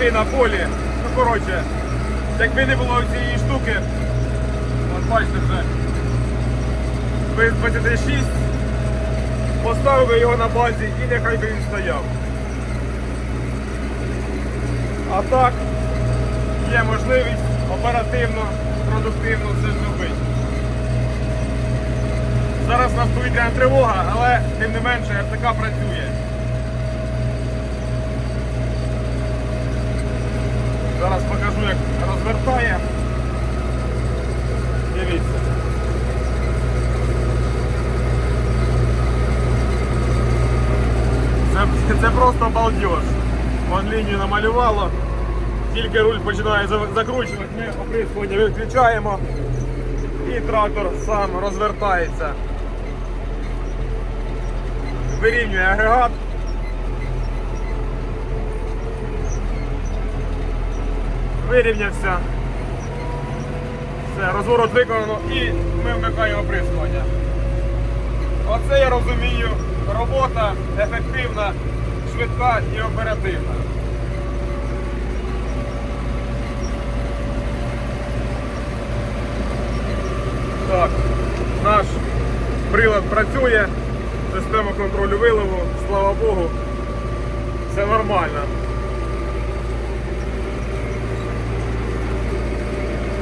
жаки на. Ну, коротше, якби не було цієї штуки, от бачите вже, без 26, поставив би його на базі і нехай би він стояв. А так, є можливість оперативно, продуктивно все зробити. Зараз нас повітряна тривога, але тим не менше РТК працює. як розвертає. Дивіться. Це, це просто балдеж. Вон лінію намалювало. Тільки руль починає за- закручувати, ми оприскування виключаємо і трактор сам розвертається. Вирівнює агрегат. Вирівнявся. Все, розворот виконано і ми вмикаємо оприскування. Оце я розумію. Робота ефективна, швидка і оперативна. Так, наш прилад працює, система контролю виливу, слава Богу, все нормально.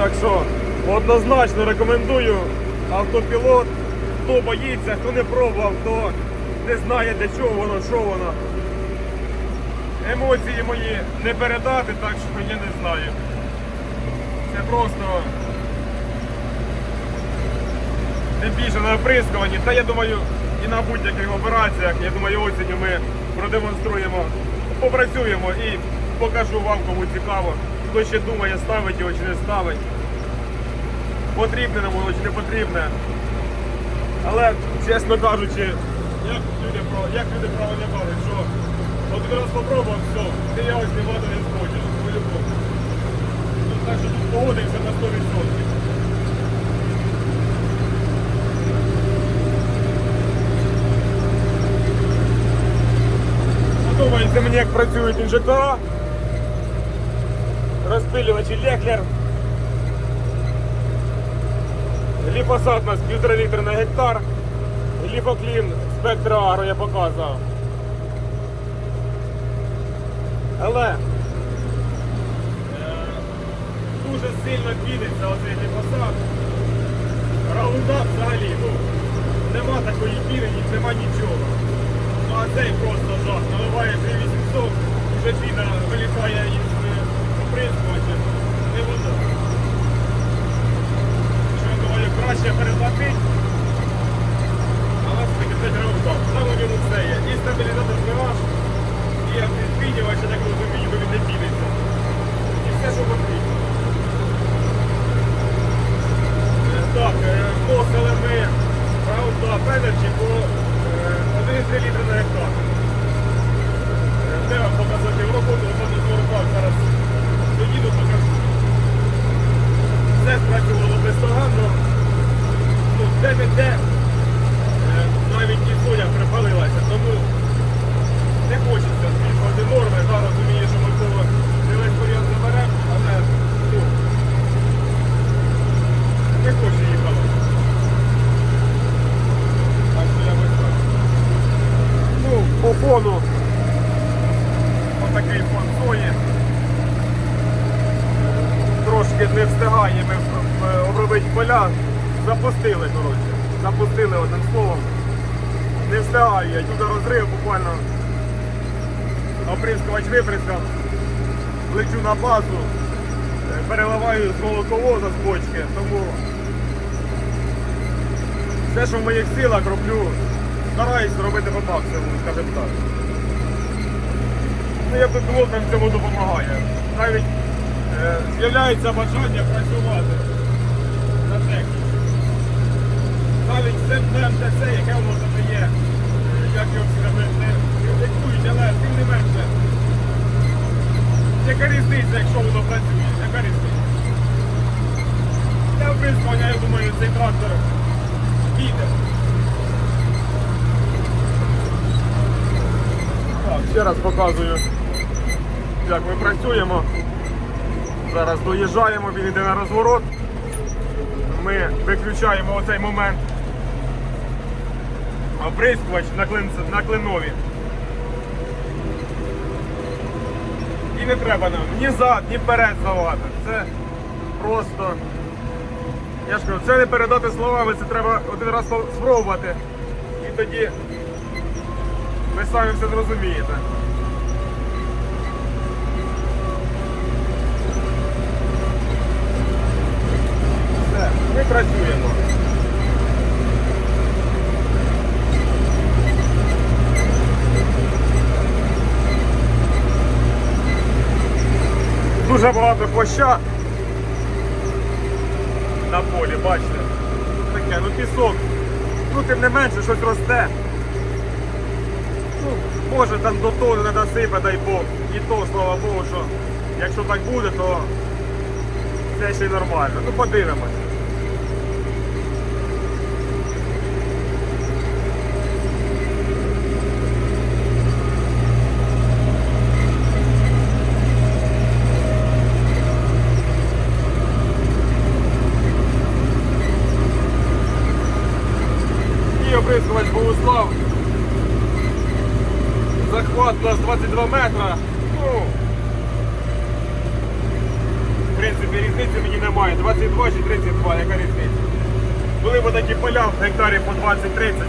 Так що однозначно рекомендую автопілот. Хто боїться, хто не пробував, хто не знає для чого воно, що воно. Емоції мої не передати, так що я не знаю. Це просто тим більше на оприскуванні. Та я думаю, і на будь-яких операціях, я думаю, осінню ми продемонструємо, попрацюємо і покажу вам, кому цікаво, хто ще думає, ставить його чи не ставить. Потрібне нам воно чи не потрібне. Але, чесно кажучи, як люди, як люди правильно кажуть, що один раз попробував, все, ти його знімати не схочеш, по-любому. Ну, Так що тут погодився на 100%. Подобається мені, як працюють інжектора. Розпилювачі Лехлер. Гліфосат у нас 1,5 літра на гектар. Гліфоклін спектра агро я показував. Але е, дуже сильно підеться оцей гліфосат. Раундап взагалі, ну, нема такої піни, нема нічого. Ну а цей просто жах. Наливає 3800, вже піна вилітає е, оприскувача. Не вода. Що думаю, краще переплатити. Але все-таки це раундап. Там у ньому все є. І стабілізатор збираш, і антиспінювач, я так розумію, бо він не підеться. І все, що потрібно. Е, Так, е, вносили ми Roundup Energy по е, 1,3 літри на гектар. Е, Де вам показати в роботу, там на руках зараз доїду, покажу. Все спрацювало бездоганно. Ну, де-не-де е, навіть і соя припалилася, тому не хочеться збільшувати норми. Да, розумію, що можливо не весь період заберемо, але ну, не хочу їхати. Так що я ось так. Ну, по фону отакий фон сої. Трошки не встигає ми в- в- обробити поля. Запустили, коротше. Запустили одним словом. Не встигаю я. Тут розрив буквально. Оприскувач. Лечу на базу. е, Переливаю з молоковоза з бочки, тому все, що в моїх силах роблю, стараюсь робити по максимуму, скажімо так. Ну, я нам в цьому допомагає. Навіть е, з'являється бажання працювати на техніці. Навіть це МТЦ, яке воно є, е, як його всі там не але тим не менше. Яка різниця, якщо воно працює? Яка різниця? Для оприскування, я думаю, цей трактор піде. Так, ще раз показую. як ми працюємо. Зараз доїжджаємо, він йде на розворот. Ми виключаємо оцей момент. Оприскувач на клинові. І не треба нам ні зад, ні вперед здавати. Це просто. Я ж кажу, це не передати словами, це треба один раз спробувати. І тоді ви самі все зрозумієте. Все, ми працюємо. Дуже багато хвоща на полі, бачите. Таке, ну пісок. Ну тим не менше щось росте. Ну, може там до того не досипе, дай Бог. І то, слава Богу, що якщо так буде, то це ще й нормально. Ну подивимось. І оприскувач Богуслав. Захват у нас 22 метра. Ну, в принципі, різниці мені немає. 22 чи 32, яка різниця? Були б такі поля в гектарі по 20, 30,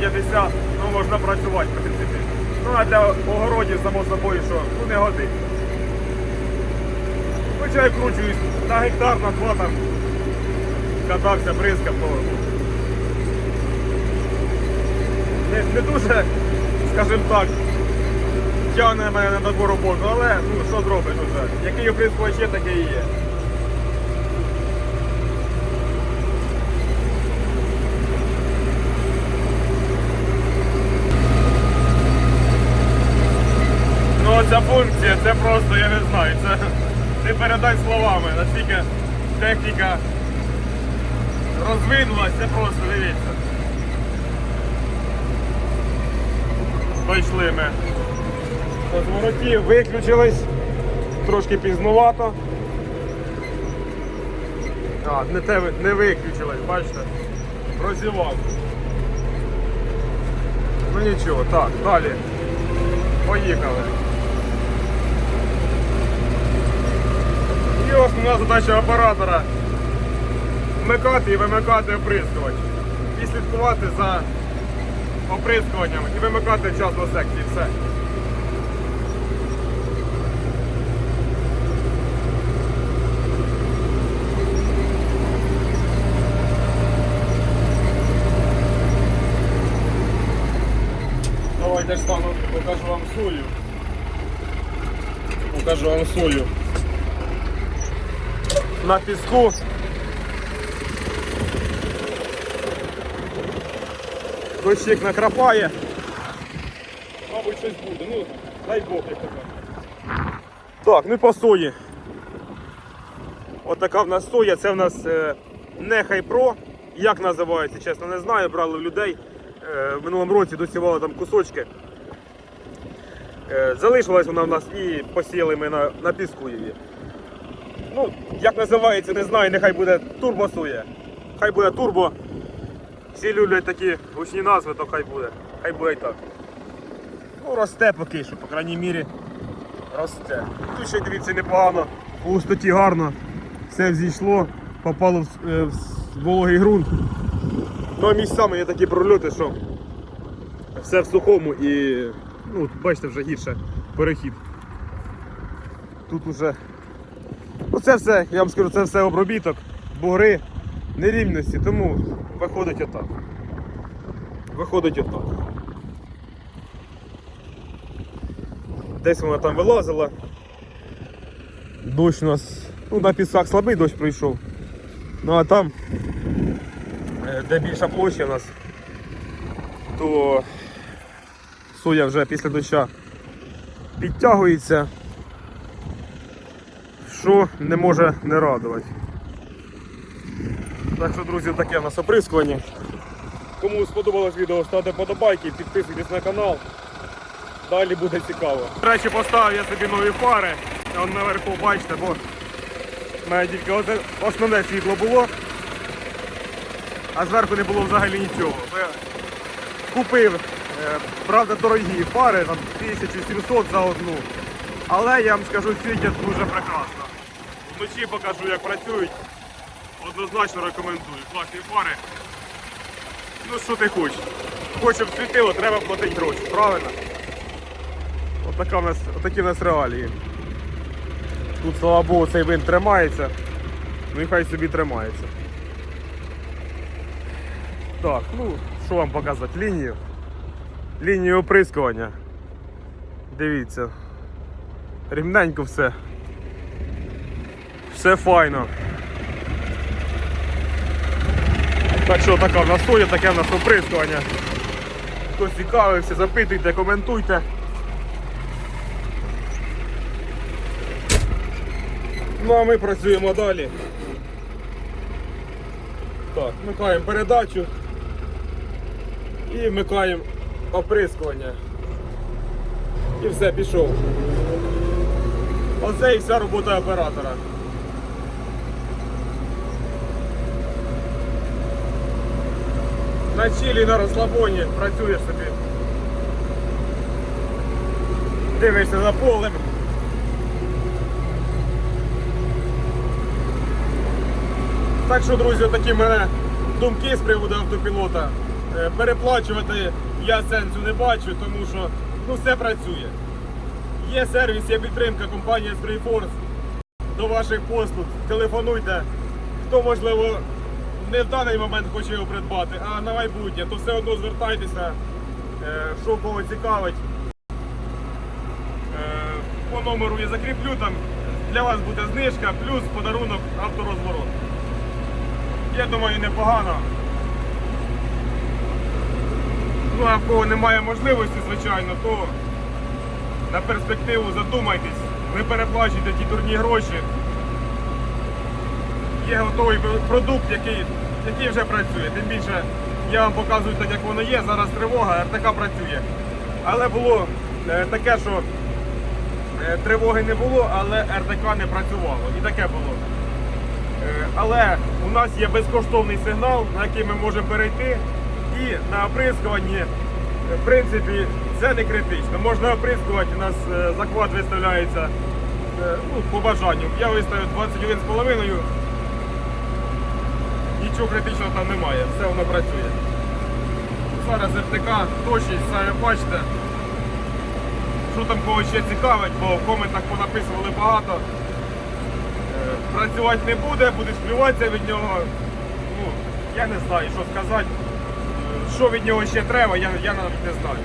50, ну можна працювати, в принципі. Ну а для огородів, само собою, що ну не годиться. Хоча я кручуюсь на гектар, на два там катався, бризкав, то не, не дуже, скажімо так, тягне мене на таку роботу, але ну що зробиш уже? Який оприскувач є, такий і є. Ну ця функція, це просто, я не знаю, це не передай словами, наскільки техніка розвинулась, це просто дивіться. Дійшли ми. Розворотів, виключились. Трошки пізнувато. А, не те не виключилось, бачите? Розівав. Ну нічого, так, далі. Поїхали. І основна задача оператора вмикати і вимикати оприскувач. І слідкувати за оприскуванням і вимикати час до секції. Все. Давайте стану, покажу вам сою. Покажу вам сою. На піску. Дощик накрапає. Мабуть, щось буде. Ну, дай Бог, як казати. Так, ну і по сої. Отака в нас соя, це в нас е, не хайпро. Як називається, чесно, не знаю. Брали в людей. Е, в минулому році досівали там кусочки. Е, залишилась вона в нас і посіяли ми на, на піску її. Ну, як називається, не знаю, нехай буде турбосоя. Хай буде турбо. Всі люблять такі гучні назви, то хай буде. Хай буде і так. Ну, росте поки що, по крайній мірі. Росте. Тут ще дивіться непогано. У густоті гарно. Все взійшло, попало в, е, в вологий ґрунт. Ну а місцями є такі прольоти, що все в сухому і ну, бачите, вже гірше перехід. Тут уже. Ну це все, я вам скажу, це все обробіток, бугри, нерівності, тому виходить отак. Виходить отак. Десь вона там вилазила. Дощ у нас, ну на пісах слабий дощ прийшов. Ну а там, е, де більша площа у нас, то соя вже після доща підтягується, що не може не радувати. Так що, друзі, таке в нас оприскування. Кому сподобалось відео, ставте подобайки, підписуйтесь на канал. Далі буде цікаво. До речі, поставив я собі нові фари. Вон наверху бачите, бо в мене тільки основне світло було, а зверху не було взагалі нічого. Купив, правда, дорогі фари, там 1700 за одну. Але я вам скажу, світять дуже прекрасно. Вночі покажу, як працюють. Однозначно рекомендую. Класні фари. Ну що ти хочеш? Хочеш світило, треба платити гроші, правильно? Отака в нас, отакі в нас реалії. Тут, слава Богу, цей винт тримається. Ну і хай собі тримається. Так, ну, що вам показати? Лінію. Лінію оприскування. Дивіться. Рівненько все. Все файно. Так що така в нас соя, таке в нас оприскування. Хто цікавився, запитуйте, коментуйте. Ну а ми працюємо далі. Так, вмикаємо передачу і вмикаємо оприскування. І все, пішов. Оце і вся робота оператора. На чилі на розслабоні працюєш собі. Дивишся за полем. Так що, друзі, такі мене думки з приводу автопілота. Е, Переплачувати я сенсу не бачу, тому що ну, все працює. Є сервіс, є підтримка компанія Sprayforce до ваших послуг. Телефонуйте. Хто можливо не в даний момент хоче його придбати, а на майбутнє, то все одно звертайтеся, е, що кого цікавить. Е, По номеру я закріплю там. Для вас буде знижка, плюс подарунок авторозворот. Я думаю, непогано. Ну, а в кого немає можливості, звичайно, то на перспективу задумайтесь, не переплачуйте ті дурні гроші. Є готовий продукт, який, який вже працює. Тим більше я вам показую так, як воно є. Зараз тривога, РТК працює. Але було е, таке, що е, тривоги не було, але РТК не працювало. І таке було. Е, Але у нас є безкоштовний сигнал, на який ми можемо перейти. І на оприскуванні, е, в принципі, це не критично. Можна оприскувати, у нас е, захват виставляється е, ну, по бажанню. Я виставив 21,5. Нічого критичного там немає, все воно працює. Зараз РТК точність, самі бачите. Що там когось ще цікавить, бо в коментах понаписували багато. Працювати не буде, будеш плюватися від нього. Ну, я не знаю, що сказати. Що від нього ще треба, я, я навіть не знаю.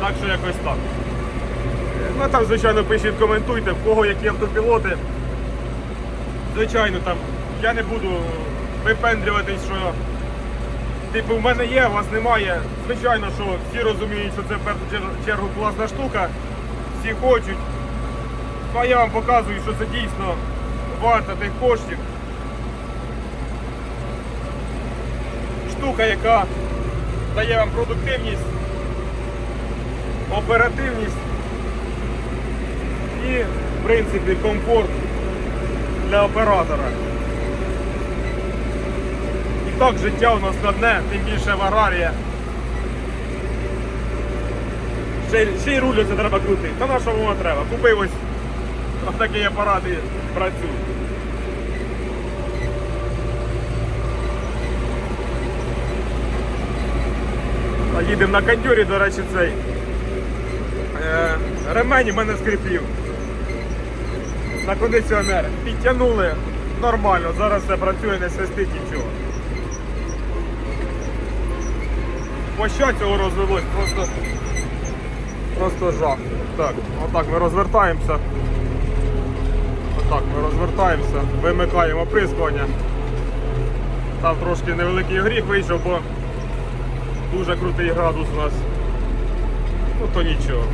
Так що якось так. Ну там, звичайно, пишіть, коментуйте, в кого які автопілоти. Звичайно, там я не буду випендрюватись, що типу в мене є, у вас немає. Звичайно, що всі розуміють, що це в першу чергу класна штука, всі хочуть. Ну, а я вам показую, що це дійсно варто тих коштів. Штука, яка дає вам продуктивність, оперативність і, в принципі, комфорт для оператора. І так життя у нас складне, тим більше в аграрія. Ще, ще й рулю це треба крутити. Та на що воно треба? Купив ось такий апарат і працює. Їдемо на кондюрі, до речі, цей. Е, ремень у мене скріпів на кондиціонер. Підтягнули нормально, зараз все працює, не свистить нічого. По що цього розвелось? Просто, просто жах. Так, отак ми розвертаємося. Отак ми розвертаємося, вимикаємо оприскування. Там трошки невеликий гріх вийшов, бо дуже крутий градус у нас. Ну то нічого.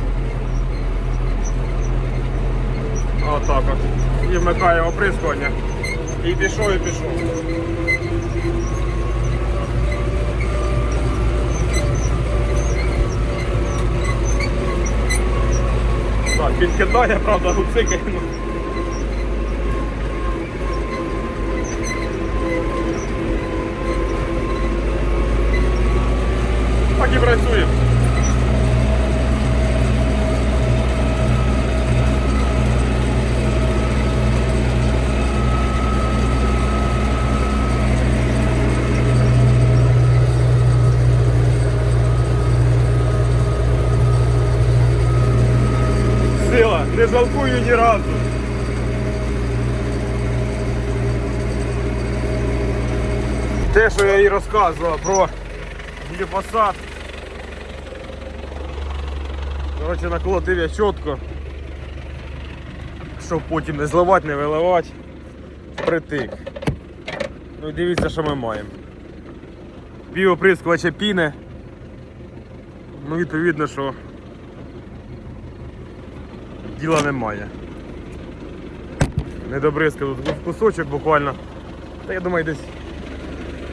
Отак от, от. І вмикає оприскування. І пішов, і пішов. Так, підкидає, правда, гуцики. Розказував про гліфосат. Коротше, наколотив я чітко. Щоб потім не зливати, не виливати. Притик. Ну дивіться, що ми маємо. Біоприскувача піни. Ну, відповідно, що діла немає. Не добризкав тут кусочок буквально. Та я думаю, десь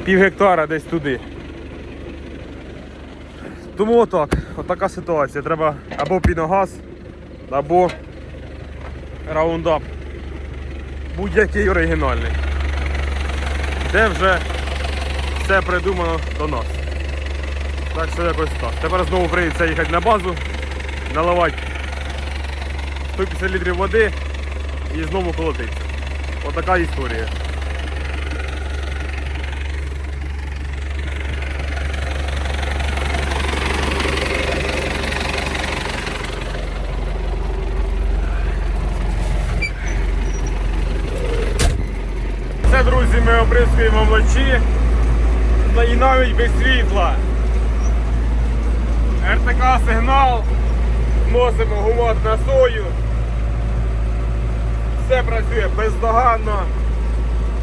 пів гектара десь туди. Тому отак, отака ситуація. Треба або піногаз, або раундап. Будь-який оригінальний. Де вже все придумано до нас. Так що якось так. Тепер знову прийдеться їхати на базу, наливати 150 літрів води і знову колотиться. Отака історія. Це, друзі, ми оприскуємо вночі і навіть без світла. РТК сигнал, вносимо гумат на сою. Все працює бездоганно.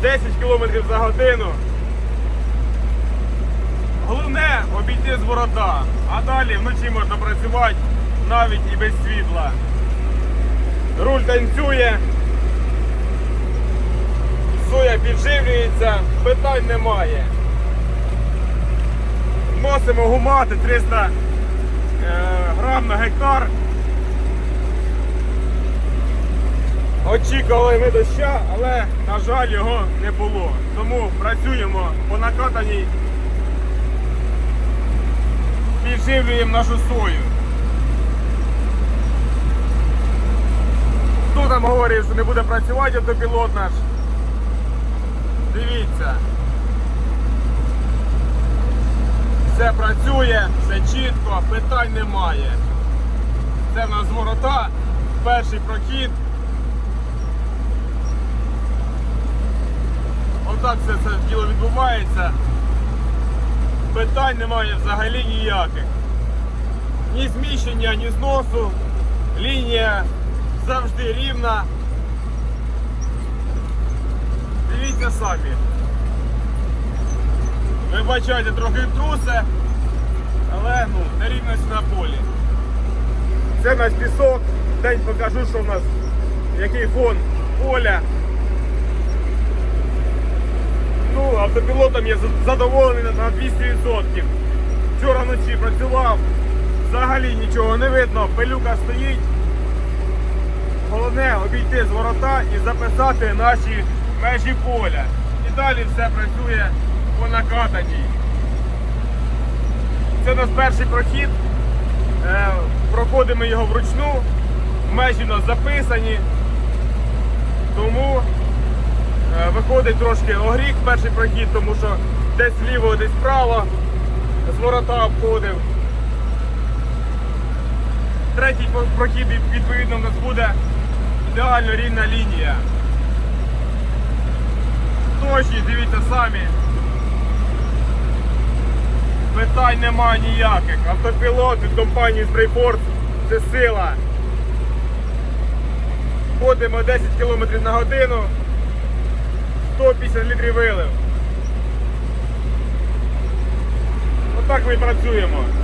10 км за годину. Головне обійти з ворота, а далі вночі можна працювати навіть і без світла. Руль танцює. Соя підживлюється, питань немає. Вносимо гумати 300 е, грам на гектар. Очікували ми доща, але, на жаль, його не було. Тому працюємо по накатаній, підживлюємо нашу сою. Хто там говорив, що не буде працювати автопілот наш? Дивіться. Все працює, все чітко, питань немає. Це в нас ворота, перший прохід. Отак все це діло відбувається. Питань немає взагалі ніяких. Ні зміщення, ні зносу. Лінія завжди рівна. Дивіться самі. Ви бачите трохи трусе, але ну, нерівність на полі. Це наш пісок. День покажу, що в нас який фон поля. Ну, автопілотом я задоволений на 200%. Вчора вночі працював, взагалі нічого не видно, пилюка стоїть. Головне обійти з ворота і записати наші межі поля. І далі все працює по накатаній. Це у нас перший прохід. Е, проходимо його вручну. Межі у нас записані. Тому е, виходить трошки огріх перший прохід, тому що десь вліво, десь вправо з ворота обходив. Третій прохід відповідно у нас буде ідеально рівна лінія. Точні, дивіться самі. Питань немає ніяких. Автопілот від компанії Sprayport це сила. Ходимо 10 км на годину, 150 літрів вилив. Отак ми і працюємо.